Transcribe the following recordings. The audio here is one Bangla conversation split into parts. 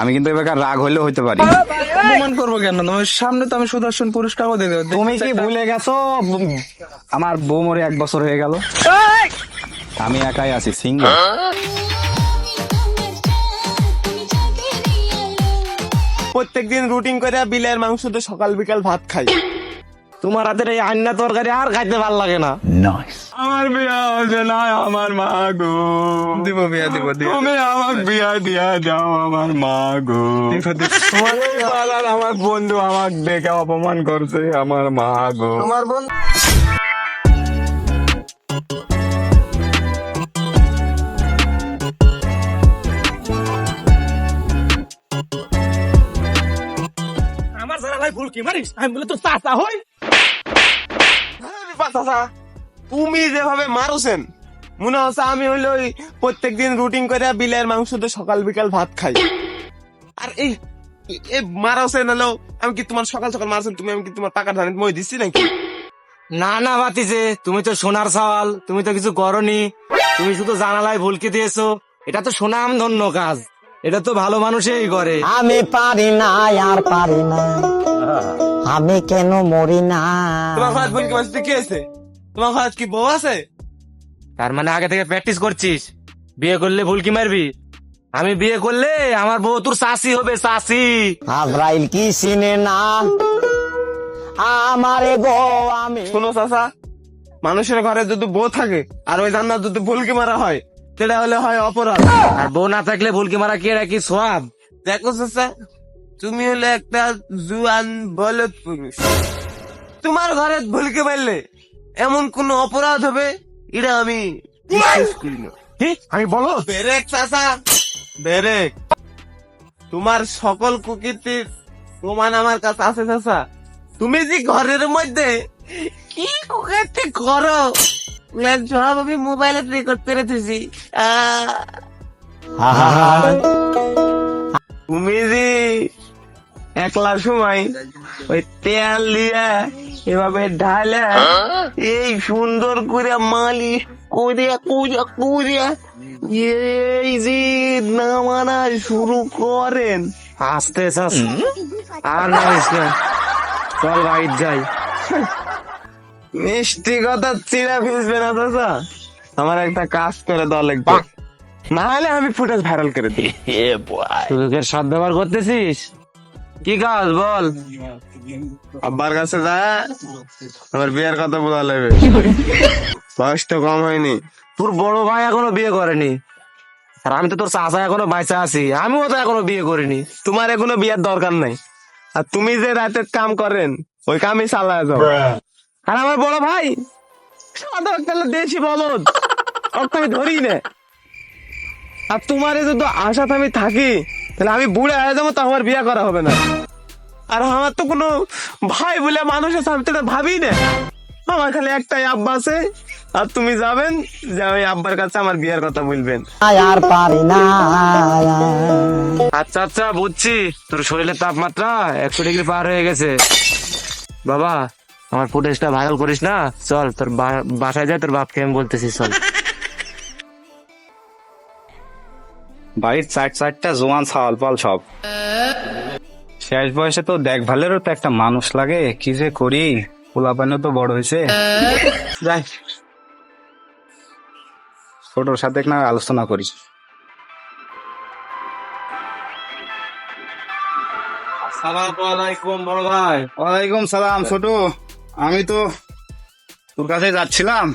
আমি কিন্তু এবার রাগ হলেও হইতে পারি। অপমান করব কেন? তোমার সামনে তো আমি সুদর্শন পুরস্কারও দেখে তুমি কি ভুলে গেছো? আমার বউ মরে এক বছর হয়ে গেল। আমি একাই আছি সিঙ্গেল প্রত্যেকদিন রুটিন করে বিলের মাংস তো সকাল বিকাল ভাত খাই। তোমার হাতের এই আন্না তরকারি আর খাইতে ভালো লাগে না। আমার বিয়া হচ্ছে না আমার মা গো। দিব বিয়া দিব তুমি আমার বিয়া দিয়া যাও আমার মা গো। আমার বন্ধু আমাকে দেখে অপমান করছে আমার মা গো। তোমার বোন আমার সারা ভাই ভুল কি মারিস? আমি বলে তোর চাচা তুমি যেভাবে মারুছেন মনে হচ্ছে আমি হইল ওই প্রত্যেকদিন রুটিন করে বিলের মাংস সকাল বিকাল ভাত খাই। আর এই মারছেন হলো আমি কি তোমার সকাল সকাল মারছেন তুমি আমি কি তোমার পাকা মই দিচ্ছি নাকি? না না বাতিছে তুমি তো সোনার সওয়াল তুমি তো কিছু করনি তুমি শুধু জানালায় ভুলকে দিয়েছ। এটা তো সোনাম ধন্য কাজ। এটা তো ভালো মানুষই করে। আমি পারি না আর পারি না। আমি কেন মরি না? তোমার ঘর বলকে মাসতে কি আছে? তোমার ঘর কি বউ আছে? তার মানে আগে থেকে প্র্যাকটিস করছিস। বিয়ে করলে ভুল কি মারবি। আমি বিয়ে করলে আমার বউ তোর শাসি হবে শাসি আজরাইল কি চিনে না? আমারে গো আমি শোনো চাচা। মানুষের ঘরে যদি বউ থাকে আর ওই জান্নাত যদি ভুলকি মারা হয় সেটা হলে হয় অপরাধ। আর বউ না থাকলে ভুল কি মারা কে রাখি সব দেখো চাচা তুমি হলে একটা জুয়ান বলদ পুরুষ। তোমার ঘরে ভুলকে মারলে এমন কোন অপরাধ হবে এটা আমি বিশ্বাস করি না। আমি বলো? বেরেক চাচা বেরেক। তোমার সকল কুকীর্তির প্রমাণ আমার কাছে আছে চাচা। তুমি যে ঘরের মধ্যে কি কুকীর্তি করো? সব আমি মোবাইলে রেকর্ড করে দিছি তুমি যে একলা সময় ওই তেল দিয়া এভাবে ঢালা এই সুন্দর করে মালি করিয়া কুজা কুজা এই যে নামানা শুরু করেন। আস্তে শাসি আর নামিস না চল বাইর যাই। মিষ্টি কথা চিরা ফিসবে না দাদা আমার একটা কাজ করে দেওয়া লাগবে। না হলে আমি ফুটেজ ভাইরাল করে দিই। তোকে সদ ব্যবহার করতেছিস? কি কাজ বল? আব্বার কাছে যা আমার বিয়ের কথা বলা লাগবে। বয়স তো কম হয়নি। তোর বড় ভাই এখনও বিয়ে করেনি। আর আমি তো তোর চাচা এখনও বাইচা আছি। আমিও তো এখনও বিয়ে করিনি। তোমার এখনও বিয়ের দরকার নাই। আর তুমি যে রাতের কাম করেন ওই কামই চালায় যাও। আর আমার বড় ভাই? সাদা একটা দেশি বলদ। ওকে আমি ধরি না। আর তোমার যদি আশাতে আমি থাকি তাহলে আমি বুড়ে হয়ে যাব তো আমার বিয়ে করা হবে না। আর আমার তো কোনো ভাই বলে মানুষের সামনে তো ভাবি না। আমার খালি একটাই আব্বা আছে আর তুমি যাবেন যে ওই আব্বার কাছে আমার বিয়ের কথা বলবেন। আর পারি না আচ্ছা আচ্ছা বুঝছি। তোর শরীরের তাপমাত্রা একশো ডিগ্রি পার হয়ে গেছে। বাবা আমার ফুটেজটা ভাইরাল করিস না? চল তোর বাসায় যাই তোর বাপকে আমি বলতেছি চল। বাড়ির চার চারটা জোয়ান ছাওয়াল পাল সব। শেষ বয়সে তো দেখভালেরও তো একটা মানুষ লাগে কি যে করি? পোলাপানও তো বড় হয়েছে। যাই। ছোটর সাথে না আলোচনা করিস সালামালাইকুম বড় ভাই। ওয়ালাইকুম সালাম ছোট। আমি তো তোর কাছে যাচ্ছিলাম।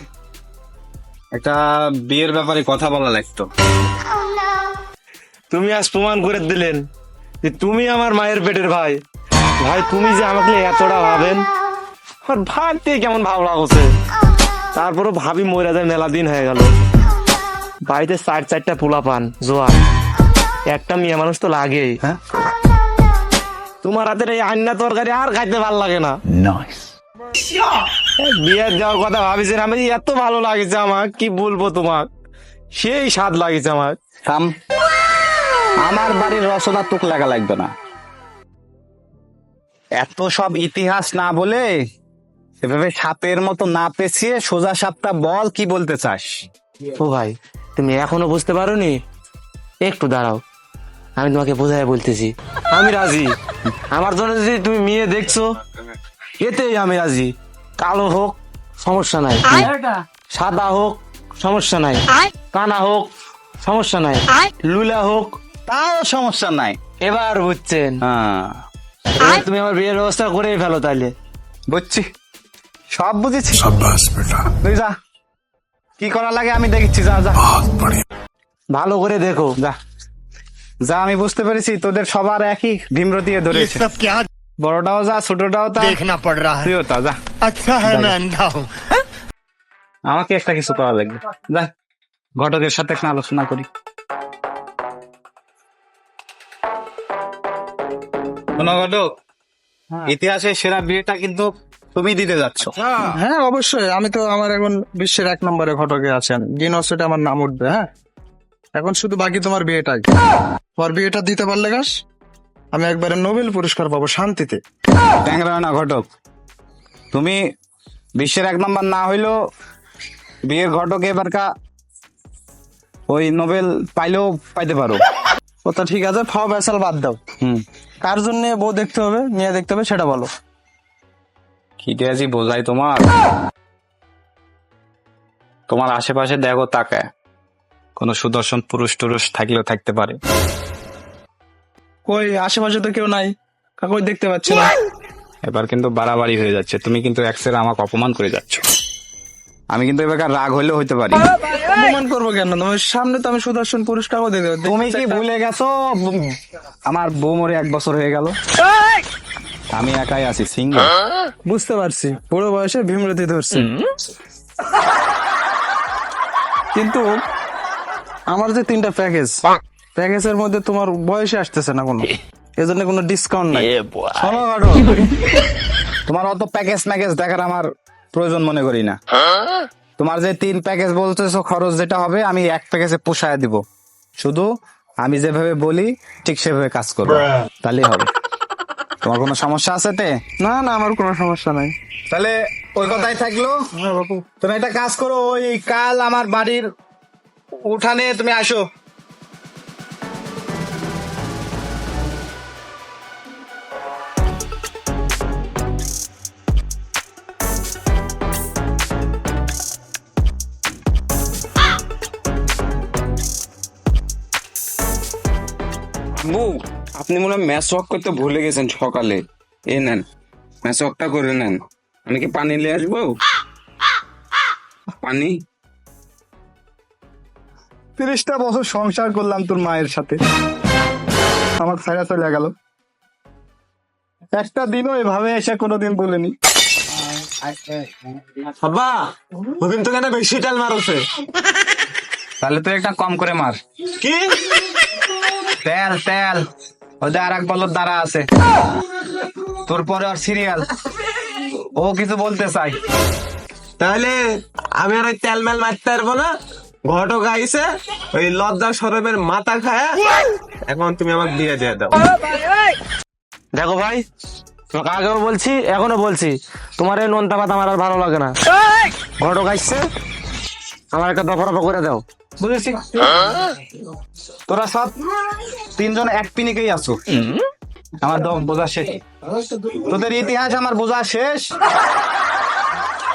একটা বিয়ের ব্যাপারে কথা বলা লাগতো। তুমি আজ প্রমাণ করে দিলেন যে তুমি আমার মায়ের পেটের ভাই। ভাই তুমি যে আমাকে এতটা ভাবেন। আমার ভাবতে কেমন ভালো লাগছে তারপরও ভাবি মরে যায় মেলা দিন হয়ে গেল। বাড়িতে চার চারটা পোলা পান জোয়ার একটা মেয়ে মানুষ তো লাগেই। হ্যাঁ? তোমার হাতের এই আন্না তরকারি আর খাইতে ভালো লাগে না। বিয়ের যাওয়ার কথা ভাবিছেন আমি এত ভালো লাগেছে আমার কি বলব তোমার? সেই স্বাদ লাগেছে আমার। থাম। আমার বাড়ির রচনা তোক লাগা লাগবে না। এত সব ইতিহাস না বলে এভাবে সাপের মতো না পেছিয়ে সোজা সাপটা বল কি বলতে চাস? ও ভাই তুমি এখনও বুঝতে পারোনি? একটু দাঁড়াও আমি তোমাকে বোঝায় বলতেছি। আমি রাজি। আমার জন্য যদি তুমি মেয়ে দেখছ এতেই আমি রাজি। কালো হোক সমস্যা নাই। সাদা হোক সমস্যা নাই। কানা হোক সমস্যা নাই। লুলা হোক তাও সমস্যা নাই। এবার বুঝছেন। হ্যাঁ। তুমি আমার বিয়ের ব্যবস্থা করেই ফেলো তাইলে। বুঝছি? সব বুঝেছি? সব তুই যা। কি করা লাগে আমি দেখছি যা যা। ভালো করে দেখো যা। যা আমি বুঝতে পেরেছি তোদের সবার একই ভীমরতিয়ে ধরেছে। বড়টাও যা ছোটটাও তা। দেখনা পড় রা। তুইও তা যা। আচ্ছা হ্যাঁ আমি আন্ধা হুম আমাকে একটা কিছু করা লাগবে। যা ঘটকের সাথে একটা আলোচনা করি। শোনো ঘটক হ্যাঁ। ইতিহাসের সেরা বিয়েটা কিন্তু তুমি দিতে যাচ্ছ। আচ্ছা। হ্যাঁ অবশ্যই। আমি তো আমার এখন বিশ্বের এক নম্বরে ঘটকে আছেন গিনসেটে আমার নাম উঠবে হ্যাঁ? এখন শুধু বাকি তোমার বিয়েটাই। হ্যাঁ! তোমার বিয়েটা দিতে পারলে গাছ আমি একবারে নোবেল পুরস্কার পাবো শান্তিতে। ট্যাংরা না ঘটক তুমি বিশ্বের এক নম্বর না হইলেও বিয়ের ঘটক এবারকা ওই নোবেল পাইলেও পাইতে পারো। ওটা ঠিক আছে ফাও ব্যাসাল বাদ দাও। হুম। কার জন্য বউ দেখতে হবে মেয়ে দেখতে হবে সেটা বলো। খিদে আছি বোঝাই তোমার। তোমার আশেপাশে দেখো তাকায়। কোনো সুদর্শন পুরুষ টুরুষ থাকলেও থাকতে পারে। কই আশেপাশে তো কেউ নাই। কাকই দেখতে পাচ্ছি না। এবার কিন্তু বাড়াবাড়ি হয়ে যাচ্ছে। তুমি কিন্তু একসের আমাকে অপমান করে যাচ্ছ। আমি কিন্তু এবার রাগ হইলেও হইতে পারি। অপমান করব কেন? তোমার সামনে তো আমি সুদর্শন পুরস্কারও পাচ্ছি। তুমি কি ভুলে গেছো? আমার বউ মরে এক বছর হয়ে গেল। আমি একাই আছি সিঙ্গেল বুঝতে পারছি। বুড়ো বয়সে ভীমরতি ধরছে। কিন্তু আমার যে তিনটা প্যাকেজ প্যাকেজের মধ্যে তোমার বয়সে আসতেছে না কোনো। এজন্য কোনো ডিসকাউন্ট নাই। শোনো গাড়ো তোমার অত প্যাকেজ ম্যাকেজ দেখার আমার প্রয়োজন মনে করি না। তোমার যে তিন প্যাকেজ বলতেছো খরচ যেটা হবে আমি এক প্যাকেজে পোষায় দিব। শুধু আমি যেভাবে বলি ঠিক সেভাবে কাজ করব তাহলেই হবে। তোমার কোনো সমস্যা আছে তে? না না আমার কোনো সমস্যা নাই। তাহলে ওই কথাই থাকল। তুমি একটা কাজ করো ওই কাল আমার বাড়ির উঠানে তুমি আসো। বউ আপনি মনে হয় ম্যাচ ওয়াক করতে ভুলে গেছেন সকালে। এ নেন ম্যাচ ওয়াকটা করে নেন। আমি কি পানি নিয়ে আসব? পানি? তিরিশটা বছর সংসার করলাম তোর মায়ের সাথে। আমার ছায়া চলে গেল। একটা দিনও এভাবে এসে কোনোদিন বলেনি। আব্বা ওদিন তো কেন বেশি টাল মারছে? তাহলে তুই একটা কম করে মার। কি? তেল তেল। ওদের আর এক বলদ দ্বারা আছে। তোর পরে আর সিরিয়াল ও কিছু বলতে চাই তাহলে আমি আর ওই তেল মেল মারতে পারব না? ঘটক আইছে ওই লজ্জা সরবের মাথা খায়। এখন তুমি আমার বিয়ে দিয়ে দাও। দেখো ভাই তোমাকে আগেও বলছি এখনও বলছি। তোমার এই নোনতা পাতা আমার আর ভালো লাগে না। ঘটক আসছে আমার একটা দফা রফা করে দাও। বুঝেছি? তোরা সব তিনজন এক পিনিকেই আছো। আমার দম বোঝা শেষ। তোদের ইতিহাস আমার বোঝা শেষ।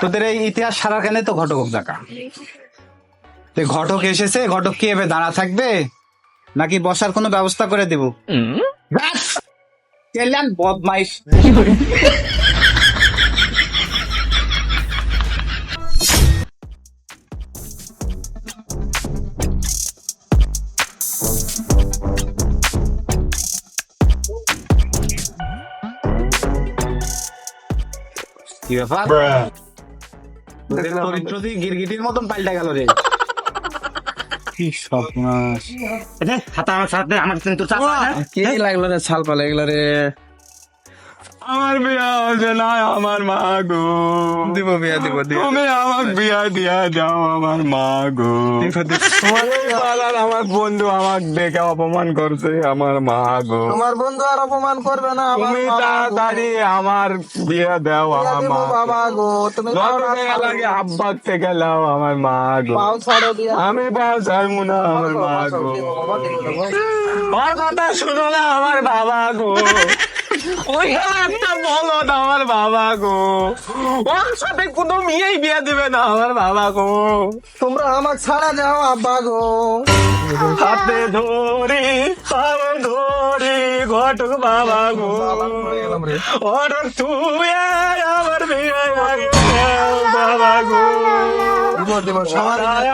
তোদের এই ইতিহাস সারা কেনে তো ঘটক দেখা তো ঘটক এসেছে ঘটক কি এভাবে দাঁড়া থাকবে? নাকি বসার কোনো ব্যবস্থা করে দেব? বদমাইশ। কি ব্যাপার? চরিত্র দিয়ে গিরগিটির মতন পাল্টা গেল রে। কি সর্বনাশ। কি লাগল রে ছাল পালা এগুলো রে? আমার বিয়া হচ্ছে না আমার মা গো। দিব বিয়া দিব দিব তুমি আমার বিয়া দিয়া দাও আমার মা গো। আমার বন্ধু আমাকে দেখে অপমান করছে আমার মা গো। তোমার বন্ধু আর অপমান করবে না তুমি তাড়াতাড়ি আমার বিয়ে দাও আমার মা বাবা গো তুমি লাগে আব্বার থেকে লাও আমার মা গো। পাও ছাড়ো বিয়া আমি পাও ছাড়বো না আমার মা গো। ওর কথা শুনো না আমার বাবা গো। ওইখানে একটা বলদ আমার বাবা গো। ওর সাথে কোনো মেয়েই বিয়ে দিবে না আমার বাবা গো। তোমরা আমাকে ছাড়া যাও আব্বা গো। হাতে ধরে পাও ধরে ঘটক বাবা গো। ওর তুই আমার বিয়ে বাবা গো।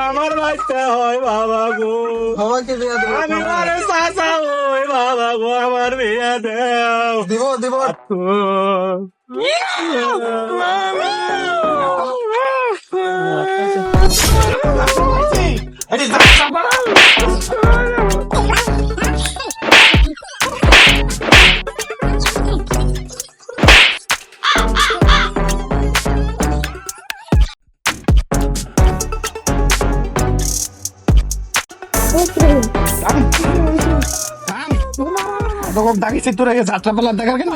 আমার বাচ্চা হয় বাবা গো। আমি আমার বিয়ে দাও দিব দিব ডাকিছে তোর আগে যাত্রা পালা দেখার কেন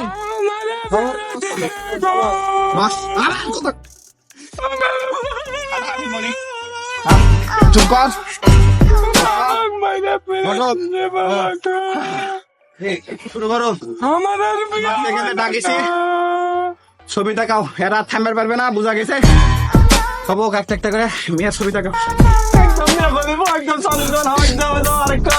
চুপ কর শুরু করো এখানে ডাকিছি ছবি দেখাও এরা থামবার পারবে না বোঝা গেছে সব একটা একটা করে মেয়ের ছবি দেখাও একদম চন্দন একদম আরেকটা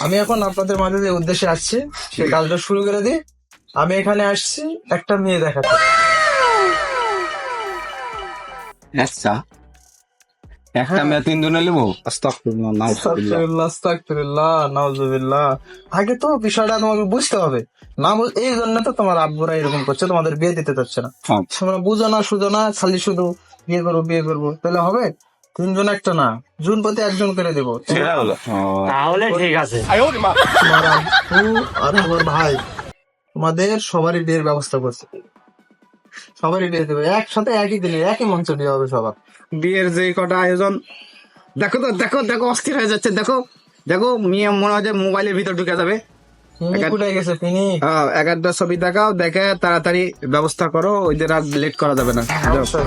আমি এখন আপনাদের মাঝে যে উদ্দেশ্যে আসছি সে কাজটা শুরু করে দিই। আমি এখানে আসছি একটা মেয়ে দেখাতে। আচ্ছা একটা মেয়ে তিনজনে নেব? নাউজুবিল্লাহ। আস্তাগফিরুল্লাহ, আস্তাগফিরুল্লাহ, নাউজুবিল্লাহ। আগে তো বিষয়টা তোমাকে বুঝতে হবে। না বুঝ- এই জন্য তো তোমার আব্বুরা এরকম করছে তোমাদের বিয়ে দিতে চাচ্ছে না। হ্যাঁ। তোমরা বুঝো না সুঝো না খালি শুধু বিয়ে করব বিয়ে করব তাহলে হবে? তিনজন একটা না জুন প্রতি একজন করে দেবো। তাহলে ঠিক আছে। তোমার আর আমার ভাই তোমাদের সবারই বিয়ের ব্যবস্থা করছে। সবারই বিয়ে দেবে একসাথে একই দিনে একই মঞ্চ বিয়ে হবে সবার। বিয়ের যে কটা আয়োজন দেখো তো দেখো দেখো অস্থির হয়ে যাচ্ছে দেখো। দেখো মেয়ে মনে হয় যে মোবাইলের ভিতর ঢুকে যাবে। হ্যাঁ এগারোটা ছবি দেখাও দেখে তাড়াতাড়ি ব্যবস্থা করো ওইদের আর লেট করা যাবে না। অবশ্যই।